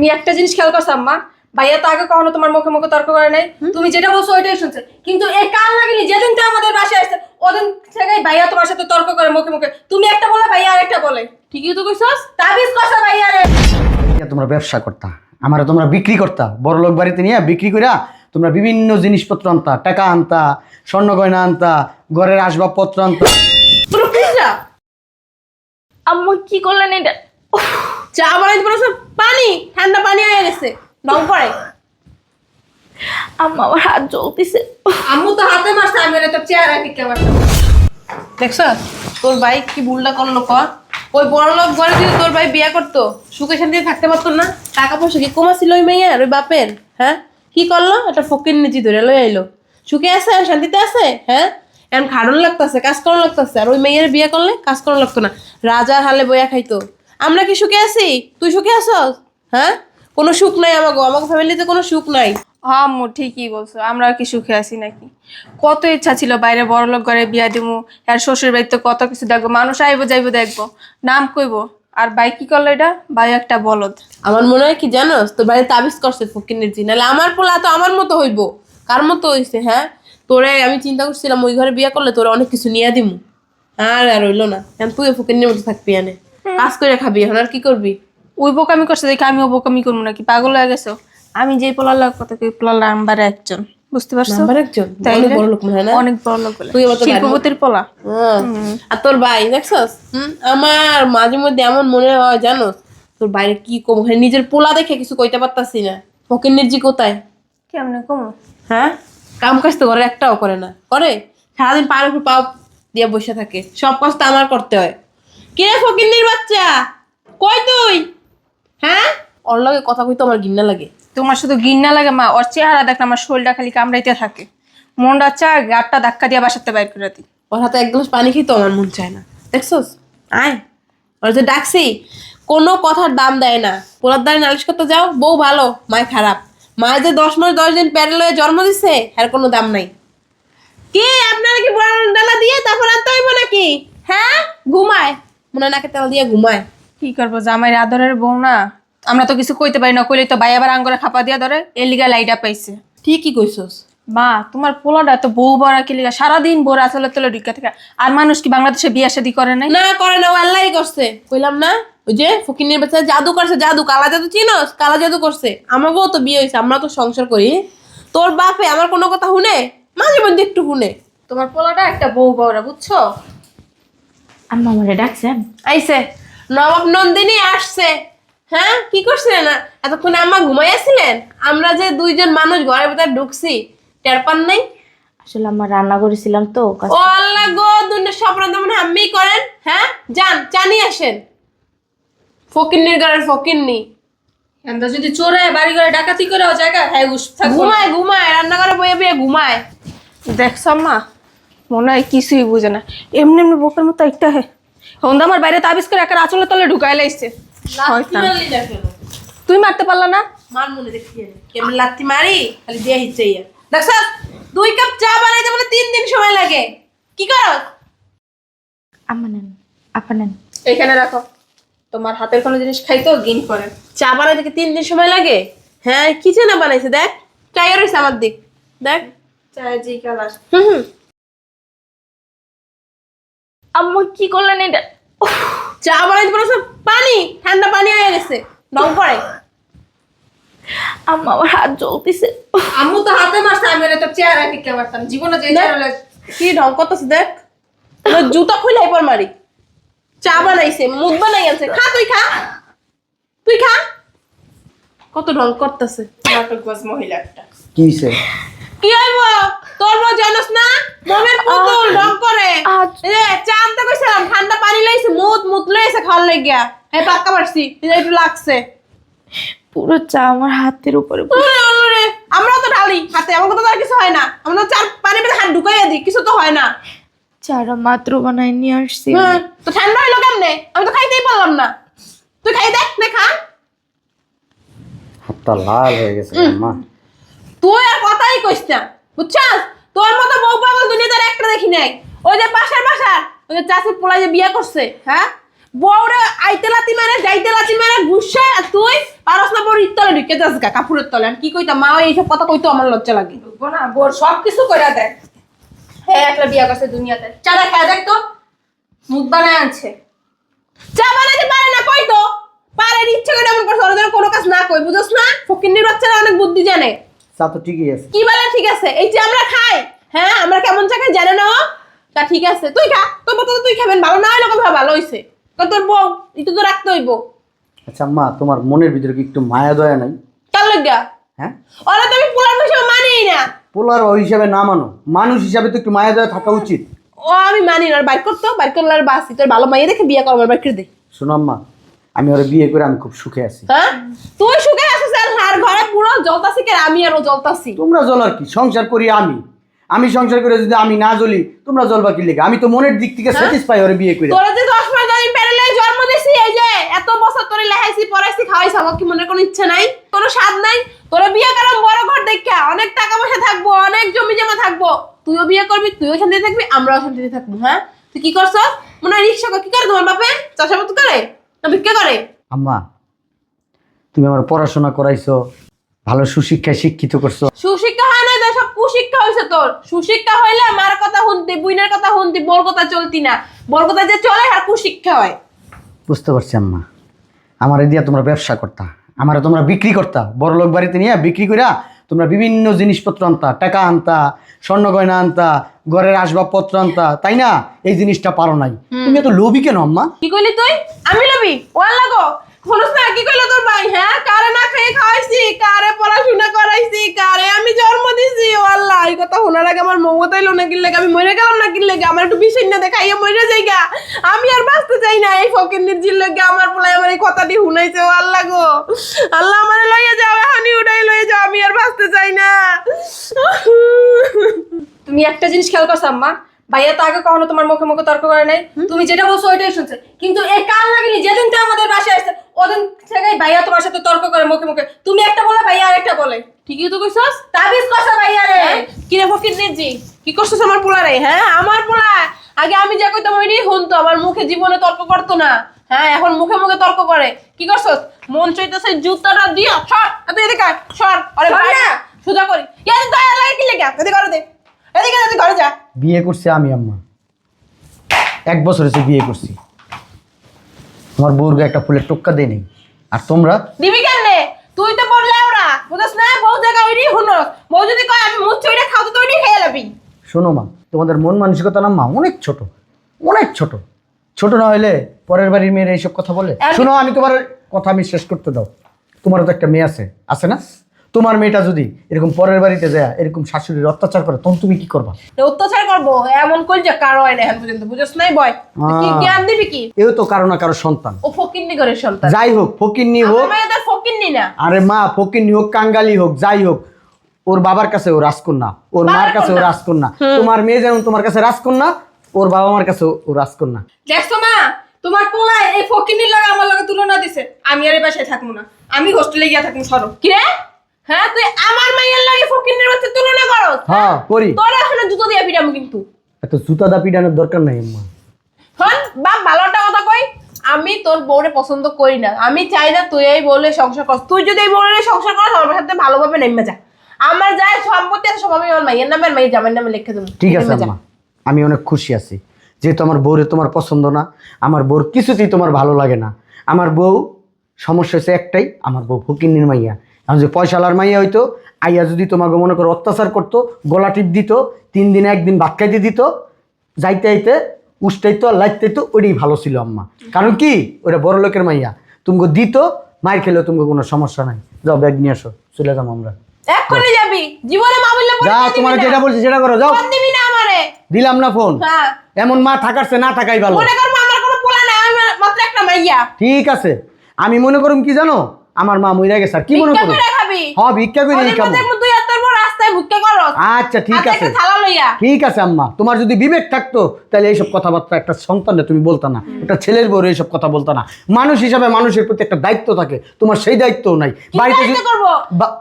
তুমি একটা জিনিস খেয়াল করছ আম্মা? ভাইয়া তো আগে কখনো তোমার মুখে মুখে তর্ক করে নাই। তুমি যেটা বলছো ওইটাই শুনছে। কিন্তু এই কাল লাগেনি? যেদিন থেকে আমাদের বাসায় আসছে ওদিন থেকেই ভাইয়া তোমার সাথে তর্ক করে মুখে মুখে। তুমি একটা বলে ভাইয়া আরেকটা বলে। ঠিকই তো কইছস? তাবিজ কষা ভাইয়া রে। তোমরা ব্যবসা করতা। আমার তোমরা বিক্রি করতা। বড় লোক বাড়িতে নিয়ে বিক্রি করিয়া তোমরা বিভিন্ন জিনিসপত্র আনতা। টাকা আনতা স্বর্ণ গয়না আনতা ঘরের আসবাবপত্র আনতা। আম্মা কি করলেন এটা? চা বানাইতে পারছ পানি ঠান্ডা পানি হয়ে গেছে। রং পড়ে আম্মা আমার হাত জ্বলতেছে। আম্মু তো হাতে মারছে আমি তো চেয়ার রাখি কেমন দেখছ? তোর ভাই কি ভুলটা করল ক ওই বড় লোক ঘরে যদি তোর ভাই বিয়ে করতো। সুখে শান্তিতে থাকতে পারতো না। টাকা পয়সা কি কমাছিল ওই মেয়ের ওই বাপের? হ্যাঁ? কি করল? একটা ফকির নিচি ধরে লই আইলো। সুখে আছে আর শান্তিতে আছে? হ্যাঁ? এখন খাড়ন লাগতেছে কাজ করানো লাগতেছে। আর ওই মেয়ের বিয়ে করলে কাজ করানো লাগতো না। রাজার হালে বইয়া খাইতো। আমরা কি সুখে আছি? তুই সুখে আছস? হ্যাঁ? কোনো সুখ নাই আমাকে আমাকে ফ্যামিলিতে কোনো সুখ নাই। হ্যাঁ আম্মু ঠিকই বলছো। আমরা কি সুখে আছি নাকি? কত ইচ্ছা ছিল বাইরে বড় লোক ঘরে বিয়া দিমু আর শ্বশুর বাড়িতে কত কিছু দেখব মানুষ আইবো যাইবো দেখব। নাম কইবো আর ভাই কি করল এটা? ভাই একটা বলদ। আমার মনে হয় কি জানোস? তোর বাড়ি তাবিজ করছে ফকিনের জি নাহলে আমার পোলা তো আমার মতো হইব। কার মতো হইছে হ্যাঁ? তোরে আমি চিন্তা করছিলাম ওই ঘরে বিয়ে করলে তোরে অনেক কিছু নিয়ে দিমু। আর আর হইল না। তুই ফকিনের মতো থাকবি এনে। কাজ করে খাবি এখন আর কি করবি? ওই বোকামি করছে দেখে আমিও বোকামি করব নাকি? পাগল হয়ে গেছো? আমি যেই পোলার লাগ কত কি পোলার নাম্বার একজন বুঝতে পারছ? নাম্বার একজন? তাই অনেক বড় লোক হয় না? অনেক বড় লোক তুই আবার শিল্পপতির পোলা। হ্যাঁ। আর তোর ভাই দেখছস? আমার মাঝে মধ্যে এমন মনে হয় জানোস তোর বাইরে কি কম? হয় নিজের পোলা দেখে কিছু কইতে পারতাছি না। ফকিনের জি কোথায়? কেমনে কমো? হ্যাঁ? কাম কাজ তো ঘরে একটাও করে না। করে? সারাদিন পায়ের উপর পাও দিয়ে বসে থাকে। সব কাজ তো আমার করতে হয়। কে ফকিন্নির বাচ্চা? কই তুই? হ্যাঁ? ওর লগে কথা কইতে আমার ঘৃণা লাগে। তোমার শুধু গিন্না লাগে মা। ওর চেহারা দেখ না আমার শরীরটা খালি কামড়াইতে থাকে। মনটা চা গাটটা ধাক্কা দিয়ে বাসাতে বাইর করে দিই। ওর হাতে এক গ্লাস পানি খেতে আমার মন চায় না। দেখছস? আয়। ওর যে ডাকছি কোনো কথার দাম দেয় না। পোলার দ্বারে নালিশ করতে যাও বউ ভালো মায় খারাপ। মায় যে দশ মাস দশ দিন প্যারেল হয়ে জন্ম দিছে আর কোনো দাম নাই। কে? আপনারা কি বড় ডালা দিয়ে তারপর আনতে হইব নাকি? হ্যাঁ? ঘুমায়। মনে নাকে তেল দিয়ে ঘুমায়। কি করব জামাই আদরের বউ না? আমরা তো কিছু কইতে পারি না কইলে তো ভাই আবার আঙ্গরে খাপা দিয়া ধরে এর লিগা লাইটা পাইছে ঠিকই কইছস। মা তোমার পোলাটা তো বউ বড়া কি লিগা? সারাদিন বোর আসলে তোলে ঢুকে থাকে। আর মানুষ কি বাংলাদেশে বিয়া শাদি করে নাই? না করে না ও আল্লাহই করছে। কইলাম না ওই যে ফকিনের বাচ্চা জাদু করছে জাদু কালা জাদু চিনোস? কালা জাদু করছে। আমাকেও তো বিয়ে হয়েছে আমরা তো সংসার করি। তোর বাপে আমার কোনো কথা শুনে? মাঝে মধ্যে একটু শুনে। তোমার পোলাটা একটা বউ বড়া বুঝছ? আম্মা আমারে ডাকছেন আইছে নবাব নন্দিনী আসছে। হ্যাঁ কি করছিলেন? এতক্ষণ আম্মা ঘুমাইয়াছিলেন আমরা যে দুইজন মানুষ ঘরের ভিতরে ঢুকছি টের পান নাই? আসলে আমার রান্না করেছিলাম তো ও আল্লাহ গো দুনিয়া স্বপ্ন তো মনে আম্মি করেন। হ্যাঁ যান চানি আসেন। ফকিন্নির ঘরের ফকিন্নি। আমরা যদি চোরায় বাড়ি ঘরে ডাকাতি করে ও জায়গা হ্যাঁ। ঘুমায় ঘুমায় রান্নাঘরে বয়ে বয়ে ঘুমায়। দেখছ মা মনে হয় কিছুই বুঝে না। এমনি এমনি বোকার মতো একটা হে। হন্দা আমার বাইরে তাবিজ করে একটা আচলে তলে ঢুকাই লাইছে। তুই মারতে পারলা না? মার মনে দেখি কেমন লাত্তি মারি খালি দিয়ে হিচ্ছে ইয়া। দেখছ দুই কাপ চা বানাইতে বলে তিন দিন সময় লাগে। কি করো আম্মা নেন আপা নেন। এখানে রাখো। তোমার হাতের কোনো জিনিস খাইতো গিন করে। চা বানাইতে কি তিন দিন সময় লাগে? হ্যাঁ কি না বানাইছে দেখ? চাই রয়েছে আমার দিক। দেখ। চায়ের জি কালার হুম হুম। আম্মা কি করলেন এটা? চা বানাইতে পারছ পানি ঠান্ডা পানি হয়ে গেছে রং পড়ে আম্মা আমার হাত জ্বলতেছে। আম্মু তো হাতে মারছে আমি তো চেয়ার রাখি কে পারতাম। জীবনে যে হলে কি ঢং করতেছে দেখ। তোর জুতা খুলে পর মারি। চা বানাইছে মুখ বানাই আছে খা তুই খা। তুই খা। কত ঢং করতেছে। নাটক বাজ মহিলা একটা কি হয়েছে কি হইব? তোর বউ জানোস না? মমের পুতুল ঢং করে। যে কইছিলাম ঠান্ডা পানি লইছে মুত মুত লইছে খাওয়ার লাগিয়া এই পাক্কা পারছি একটু লাগছে। পুরো চা আমার হাতের উপরে আমরাও তো ঢালি হাতে আমাকে তো আর কিছু হয় না। আমরা তো চার পানি পেতে হাত ঢুকাইয়া দিই কিছু তো হয় না। চারা মাত্র বানাই নিয়ে আসছি। তো ঠান্ডা হইল কেমনে? আমি তো খাইতেই পারলাম না। তুই খাই দেখ না খা। হাতটা লাল হয়ে গেছে মা। তুই আর কথাই কইস না। বুঝছাস? তোর মতো বউ পাগল দুনিয়াতে একটা দেখি নাই। ওই যে পাশার পাশার ওই যে চাষির পোলা যে বিয়ে করছে হ্যাঁ? বউরে আইতে লাতি মেরে যাইতে লাতি ঘুষছে আর তুই পারস না বড় ইত্য তলে ঢুকে যাস গা কাপড়ের তলে। আর কি কইতা মা এইসব কথা কইতো আমার লজ্জা লাগে। না বোর সব কিছু করে দেয় হ্যাঁ একটা বিয়া করছে দুনিয়াতে। চাটা খেয়ে দেখ তো। মুখ বানায় আনছে। চা বানাইতে পারে না কই তো? পারে ইচ্ছে করে এমন করছে ওরা কোনো কাজ না কই বুঝছ না? ফকিন্নির বাচ্চারা অনেক বুদ্ধি জানে। তা তো ঠিকই আছে। কি বলে? ঠিক আছে। এই যে আমরা খাই হ্যাঁ আমরা কেমন চা খাই জানে না? তা ঠিক আছে। তুই খা। তোর মতো তুই খাবেন ভালো না হলে কথা ভালো হইছে? তোর বউ একটু তো রাখতে হইব। আচ্ছা আম্মা তোমার মনের ভিতরে কি একটু মায়া দয়া নাই? কার লগা হ্যাঁ? ওরা তো আমি পোলার হিসেবে মানিই না। পোলার ওই হিসাবে না মানো। মানুষ হিসাবে তো একটু মায়া দয়া থাকা উচিত। ও আমি মানি না। আর বাইর করতো বাইর করলে আর বাসি। তোর ভালো মাইয়ে দেখে বিয়ে করবার বাইর করে দে। শোনো আম্মা আমি ওরা বিয়ে করে আমি খুব সুখে আছি। হ্যাঁ? তুই সুখে আর ঘরে পুরো জলতাছি কে? আমি আর ও জলতাছি তোমরা জ্বলার কি? সংসার করি আমি। আমি সংসার করে যদি আমি না জ্বলি তোমরা জ্বলবা কি লেগে? আমি তো মনের দিক থেকে স্যাটিসফাই ওরে বিয়ে করে। তোরা যে দশ মাস ধরে প্যারেলে জন্ম দিছি এই যে এত বছর তোরে লেহাইছি পড়াইছি খাওয়াইছি আমার কি মনে কোনো ইচ্ছা নাই? কোনো স্বাদ নাই? তোরা বিয়ে করাম বড় ঘর দেখা অনেক টাকা পয়সা থাকব অনেক জমি জমা থাকব। তুইও বিয়ে করবি তুইও শান্তিতে থাকবি আমরাও শান্তিতে থাকব হ্যাঁ? তুই কি করছ মনে হয় রিক্সা কি করে তোমার বাপে? চাষাবাদ করে না ভিক্ষা করে? আম্মা তুমি আমার পড়াশোনা করাইছো ভালো সুশিক্ষায় শিক্ষিত করছ। সুশিক্ষা হয় না সব কুশিক্ষা হয়েছে তোর। সুশিক্ষা হইলে মার কথা শুনতি বুইনের কথা শুনতি বোর কথা চলতি না। বোর কথা যে চলে আর কুশিক্ষা হয়। বুঝতে পারছি আম্মা। আমার দিয়া তোমরা ব্যবসা করতা আমার তোমরা বিক্রি করতা। বড় লোক বাড়িতে নিয়ে বিক্রি কইরা তোমরা বিভিন্ন জিনিসপত্র আনতা টাকা আনতা স্বর্ণ গয়না আনতা ঘরের আসবাবপত্র আনতা তাই না? এই জিনিসটা পারো নাই। তুমি এত লোভী কেন আম্মা? কি কইলি তুই? আমি লবি ওয়াল লাগো শুনছ না কি কইলো তোর ভাই? হ্যাঁ কারে না খেয়ে খাওয়াইছি? কারে পড়াশোনা করাইছি? কারে আমি জন্ম দিছি? ও আল্লাহ এই কথা শোনার আগে আমার মৌ তাইলো না কিনলে আমি মরে গেলাম না কিনলে আমার একটু বিষয় না দেখাইয়া মরে যাই গা। আমি আর বাঁচতে চাই না এই ফকির জিল্লে গা আমার পোলাই আমার এই কথাটি শুনাইছে ও আল্লাহ গো। আল্লাহ আমারে লইয়া যাও এখনই উঠাই লইয়া যাও আমি আর বাঁচতে চাই না। তুমি একটা জিনিস খেয়াল করছ আম্মা? ভাইয়া তো আগে কখনো তোমার মুখে মুখে তর্ক করে নাই। তুমি যেটা বলছো ওইটাই শুনছে। কিন্তু এই কাল লাগেনি যেদিন তো আমাদের বাসায় আসছে ওদিন থেকে ভাইয়া তোমার সাথে তর্ক করে মুখে মুখে। তুমি একটা বলে ভাইয়া আরেকটা বলে। ঠিকই তো কইছস? তাবিজ করছে ভাইয়া রে। হ্যাঁ? কি রে ফকির নিজি কি করছিস আমার পোলারে? হ্যাঁ? আমার পোলা আগে আমি যা কইতাম শুনতো আমার মুখে জীবনে তর্ক করতো না। হ্যাঁ এখন মুখে মুখে তর্ক করে। কি করছস? মন চাইতেছে জুতাটা দিয়া সর এত এদিকে সর। আরে ভাই না। সুজা করি। ইয়ার দয়া লাগে কি লেগে? এদিকে ঘরে দে। এদিকে তুই ঘরে যা। বিয়ে করছি আমি আম্মা। এক বছর হয়েছে বিয়ে করছি। আমার বউরকে একটা ফুলের টোক্কা দেয়নি আর তোমরা দিবি কেন তুই তো বললে ওরা বুঝছ না বউ জায়গা ওইটাই হুনো বউ যদি কয় আমি মুছ চইটা খাও তো ওইটাই খেয়ে যাবি শোনো মা তোমাদের মন মানসিকতা না মা অনেক ছোট অনেক ছোট। ছোট না হলে পরের বাড়ির মেয়েরা এইসব কথা বলে। শুনো শোনো আমি তোমার কথা আমি শেষ করতে দাও। তোমারও তো একটা মেয়ে আছে আছে না? তোমার মেয়েটা যদি এরকম পরের বাড়িতে যায় এরকম শাশুড়ির অত্যাচার করে তখন তুমি কি করবা? অত্যাচার করব এমন কই যে কারও হয় না এখন পর্যন্ত বুঝছ নাই বয়। কি জ্ঞান দিবি কি? এও তো কারও না কারও সন্তান। ও ফকিন্নি ঘরের সন্তান। যাই হোক ফকিন্নি হোক। মেয়েদের ফকিন্নি না। আরে মা ফকিন্নি হোক কাঙ্গালি হোক যাই হোক। ওর বাবার কাছে ও রাজকন্যা ওর মার কাছে ও কন্যা। রাজকন্যা। তোমার মেয়ে যেমন তোমার কাছে রাজকন্যা ওর বাবা মার কাছে ও রাজকন্যা। দেখছ মা তোমার পোলায় এই ফকিনির লাগে আমার লাগে তুলনা দিছে। আমি আর এই বাসায় থাকব না। আমি হোস্টেলে গিয়া থাকব সরো। কি রে? হ্যাঁ তুই আমার মাইয়ের লাগে ফকিন্নির বাচ্চা তুলনা করস হ্যাঁ? করি। তোর এখনও জুতো দিয়ে পিটামু কিন্তু। এত জুতা দা পিটানোর দরকার নাই আম্মা। হন বাপ ভালো একটা কথা কই। আমি তোর বউরে পছন্দ করি না। আমি চাই না তুই এই বলে সংসার কর তুই যদি এই বউলে সংসার করিস আমার সাথে ভালোভাবে নেমে যা। আমার যা সম্পত্তি আছে সব আমি আমার মাইয়ের নামে আর মাইয়ের জামাইয়ের নামে লিখে দেবো। ঠিক আছে আম্মা। আমি অনেক খুশি আছি। যেহেতু আমার বউরে তোমার পছন্দ না আমার বউর কিছুতেই তোমার ভালো লাগে না। আমার বউ সমস্যা হচ্ছে একটাই আমার বউ ফকিন্নির মাইয়া। এখন যে পয়সালার মাইয়া হইতো আইয়া যদি তোমাকে মনে করো অত্যাচার করতো গলা টিপ দিত তিন দিনে একদিন ভাত খাইতে দিত যাইতে আইতে উষ্টাইতো আর লাইতে ওইটাই ভালো ছিল আম্মা। কারণ কি? ওটা বড় লোকের মাইয়া। তুমি দিত মায়ের খেলেও তুমি কোনো সমস্যা নাই। যাও ব্যাগ নিয়ে আসো চলে যাব আমরা। এক্ষুনি যাবি। জীবনে মা বললে যা তোমার যেটা বলছি সেটা করো যাও। ফোন দিবি না আমারে। দিলাম না ফোন। হ্যাঁ। এমন মা থাকারছে না থাকাই ভালো। মনে করব আমার কোনো পোলা নাই আমি মাত্র একটা মাইয়া। ঠিক আছে। আমি মনে করুম কি জানো? আমার মা মইরা গেছে আর কি মনে করে হ্যাঁ ভিক্ষা করে খাব। আচ্ছা ঠিক আছে। ঠিক আছে আম্মা। তোমার যদি বিবেক থাকতো তাহলে এইসব কথাবার্তা একটা সন্তানে তুমি বলতা না। একটা ছেলের বউ এইসব কথা বলতা না। মানুষ হিসাবে মানুষের প্রতি একটা দায়িত্ব থাকে। তোমার সেই দায়িত্বও নাই। বাড়িতে দায়িত্ব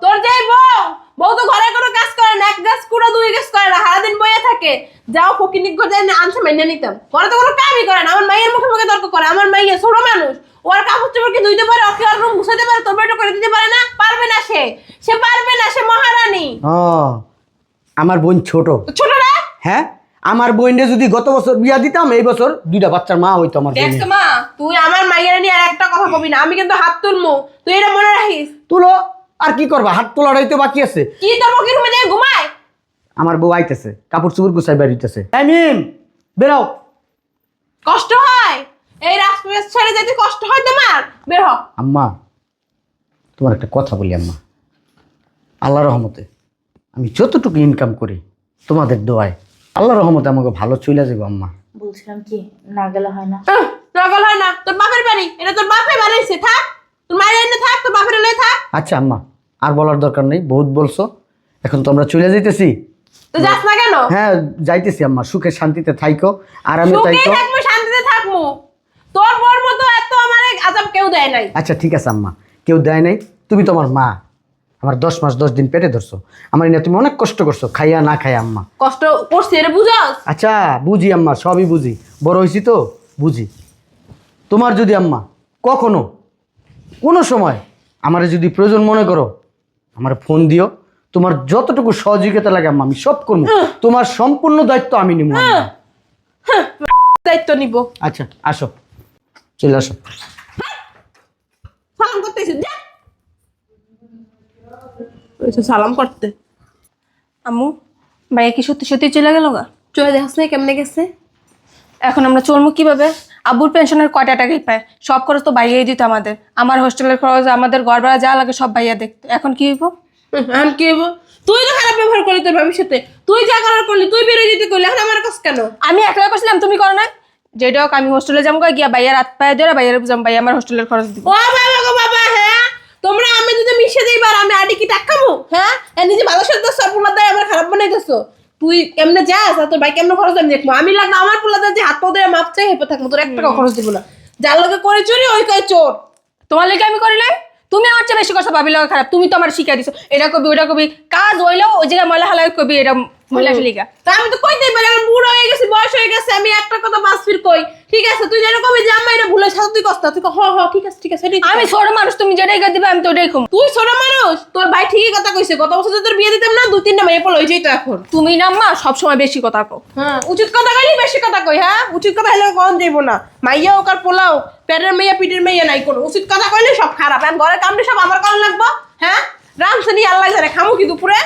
তোর যাই বউ বউ তো ঘরে কোনো কাজ করে না এক গাছ কুড়ো দুই গাছ করে না সারাদিন বইয়ে থাকে। যাও ফকিনিক করে না আনছে মেনে নিতাম। ঘরে তো কোনো কামই করে না। আমার মাইয়ের মুখে মুখে তর্ক করে। আমার মাইয়া ছোট মানুষ। ওর কাপড় চোপড় কি ধুইতে পারে? ওকে আর রুম পারে? তোর বেটা করে দিতে পারে না? পারবে সে। সে পারবে না সে মহারানী। ও আমার বোন ছোট। ছোট না? হ্যাঁ? আমার বোনরে যদি গত বছর বিয়া দিতাম এই বছর দুইটা বাচ্চার মা হইতো আমার। দেখছ মা তুই আমার মাইয়ের নিয়ে আর একটা কথা কবি না। আমি কিন্তু হাত তুলমু। তুই এটা মনে রাখিস? তুলো আর কি করবা? হাত তোলাটাই তো বাকি আছে। কি তোর রুমে ঘুমায়? আমার বউ আইতেছে কাপড় চুপড় গুছাই বেরিতেছে হ্যাঁ মিম বেরাও কষ্ট হয়? এই রাজপ্রাসাদ ছেড়ে যেতে কষ্ট হয় তোমার বের হ। আম্মা তোমার একটা কথা বলি আম্মা। আল্লাহ রহমতে আমি যতটুকু ইনকাম করি তোমাদের দোয়ায় আল্লাহ রহমতে আমাকে ভালো চলে যাব আম্মা। বলছিলাম কি না গেলে হয় না। নকল হয় না। তোর বাপের বাড়ি এটা তোর বাপে বানাইছে থাক। তোর মায়ের এনে থাক তোর বাপের এনে থাক। আচ্ছা আম্মা আর বলার দরকার নেই বহুত বলছো। এখন তো আমরা চলে যাইতেছি। তো যাস না কেন? হ্যাঁ যাইতেছি আম্মা সুখে শান্তিতে থাইকো। আরামে থাইকো। থাকব শান্তিতে থাকব। তোর বর মতো এত আমার আজাব কেউ দেয় নাই। আচ্ছা ঠিক আছে আম্মা। কেউ দেয় নাই। তুমি তোমার মা। আমার দশ মাস দশ দিন পেটে ধরছো। আমার নিয়ে তুমি অনেক কষ্ট করছ। খাইয়া না খাইয়া আম্মা। কষ্ট করছি এটা বুঝাস? আচ্ছা বুঝি আম্মা সবই বুঝি। বড় হয়েছি তো বুঝি। তোমার যদি আম্মা কখনো কোনো সময় আমার যদি প্রয়োজন মনে করো আমার ফোন দিও। তোমার যতটুকু সহযোগিতা লাগে আম্মা আমি সব করব। তোমার সম্পূর্ণ দায়িত্ব আমি নিব আম্মা। দায়িত্ব নিব। আচ্ছা আসো। চলে আসো। সালাম করতে যা। সালাম করতে। আম্মু ভাইয়া কি সত্যি সত্যি চলে গেল গা? চলে দেখাস না কেমনে গেছে? এখন আমরা চলবো কীভাবে? আব্বুর পেনশনের কয়টা টাকাই পায়? সব খরচ তো বাইরেই দিত আমাদের। আমার হোস্টেলের খরচ আমাদের ঘর ভাড়া যা লাগে সব ভাইয়া দেখতো। এখন কি হইব? হুম, এখন কি হইব? তুই তো খারাপ ব্যবহার করলি তোর ভবিষ্যতে। তুই যা করার করলি তুই বেরোয় যেতে করলি এখন আমার কাছে কেন? আমি একলা করছিলাম তুমি করো না যেটা হোক আমি হোস্টেলে যাব গিয়া ভাইয়ার হাত পায়ে ধরে ভাইয়ার বুঝাম ভাই আমার হোস্টেলের খরচ দিব। ও বাবা গো বাবা হ্যাঁ? তোমরা আমি যদি মিশে দিবার আমি আডি কি টাকামু হ্যাঁ? এ নিজে ভালো সাথে সব পোলাদার আমার খারাপ বানাইতেছো তুই কেমনে যাস আর তোর ভাই কেমনে খরচ আমি দেখব? আমি লাগলে আমার পোলাদার যে হাত পা ধরে মাপ চাই হেপে থাকব। তোর এক টাকা খরচ দিব না। যার লোকে করে চুরি ওই কয় চোর। তোমার লেগে আমি করি নাই? তুমি আমার চেয়ে বেশি কথা ভাবি লাগা খারাপ। তুমি তো আমার শিখাই দিছো। এটা কবি ওটা কবি। কাজ হইলেও ওই জায়গায় ময়লা হালাই কবি এটা মহিলা তা আমি তো কইতেই পারি আমার বুড়ো হয়ে গেছি বয়স হয়ে গেছে আমি একটা কথা ফির কই। ঠিক আছে তুই যেন কবি যে আমার এটা ভুলে সাথে তুই কষ্ট তুই হ হ ঠিক আছে ঠিক আছে আমি ছোট মানুষ তুমি যেটাই দিবে আমি তো ওটাই কম। তুই ছোট মানুষ তোর ভাই ঠিকই কথা কইছে গত বছর তোর বিয়ে দিতাম না দুই তিনটা মেয়ে যেত এখন। তুমি না বেশি কথা কও। হ্যাঁ উচিত কথা কইলি বেশি কথা কই হ্যাঁ? উচিত কথা হলে কখন যাইব না। মাইয়া হোক আর পোলাও পেটের মেয়ে পিটের মেয়ে নাই কোনো। উচিত কথা কইলে সব খারাপ এখন ঘরের কামড়ে সব আমার করা লাগবো হ্যাঁ? রামসানি আল্লাহ জানে খামু কি দুপুরে?